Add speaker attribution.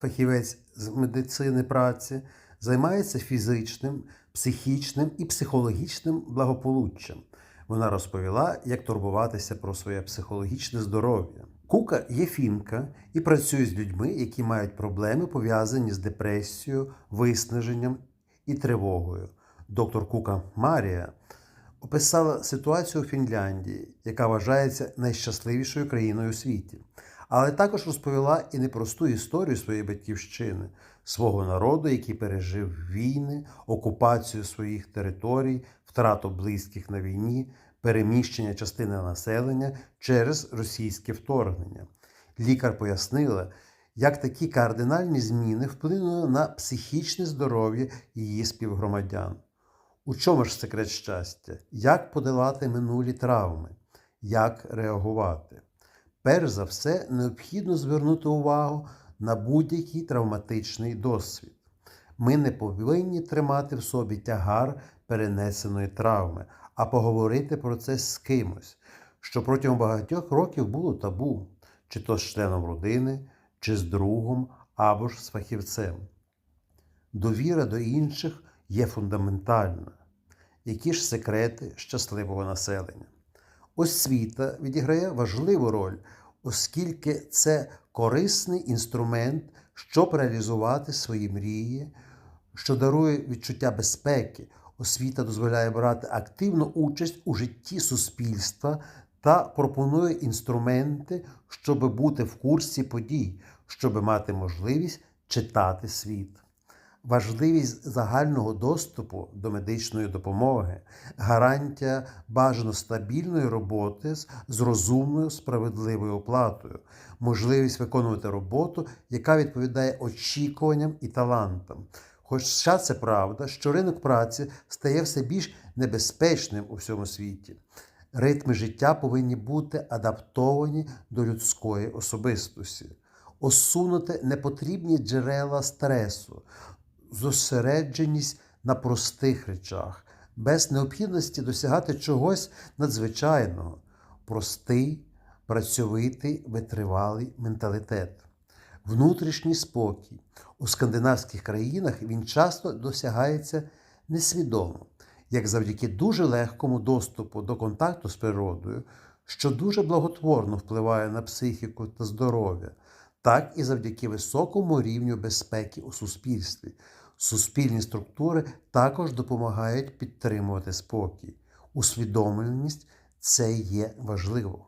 Speaker 1: Фахівець з медицини праці займається фізичним, психічним і психологічним благополуччям. Вона розповіла, як турбуватися про своє психологічне здоров'я. Кука є фінка і працює з людьми, які мають проблеми пов'язані з депресією, виснаженням і тривогою. Доктор Кука Марія описала ситуацію у Фінляндії, яка вважається найщасливішою країною у світі. Але також розповіла і непросту історію своєї батьківщини, свого народу, який пережив війни, окупацію своїх територій, втрату близьких на війні, переміщення частини населення через російське вторгнення. Лікар пояснила, як такі кардинальні зміни вплинули на психічне здоров'я її співгромадян. У чому ж секрет щастя? Як подолати минулі травми? Як реагувати? Перш за все, необхідно звернути увагу на будь-який травматичний досвід. Ми не повинні тримати в собі тягар перенесеної травми, а поговорити про це з кимось, що протягом багатьох років було табу, чи то з членом родини, чи з другом, або ж з фахівцем. Довіра до інших є фундаментальна. Які ж секрети щасливого населення? Освіта відіграє важливу роль, оскільки це корисний інструмент, щоб реалізувати свої мрії, що дарує відчуття безпеки. Освіта дозволяє брати активну участь у житті суспільства та пропонує інструменти, щоб бути в курсі подій, щоб мати можливість читати світ. Важливість загального доступу до медичної допомоги, гарантія бажано стабільної роботи з, розумною справедливою оплатою, можливість виконувати роботу, яка відповідає очікуванням і талантам. Хоча це правда, що ринок праці стає все більш небезпечним у всьому світі. Ритми життя повинні бути адаптовані до людської особистості, осунути непотрібні джерела стресу, зосередженість на простих речах, без необхідності досягати чогось надзвичайного, простий, працьовитий, витривалий менталітет, внутрішній спокій. У скандинавських країнах він часто досягається несвідомо, як завдяки дуже легкому доступу до контакту з природою, що дуже благотворно впливає на психіку та здоров'я, так і завдяки високому рівню безпеки у суспільстві. Суспільні структури також допомагають підтримувати спокій. Усвідомленість це є важливо.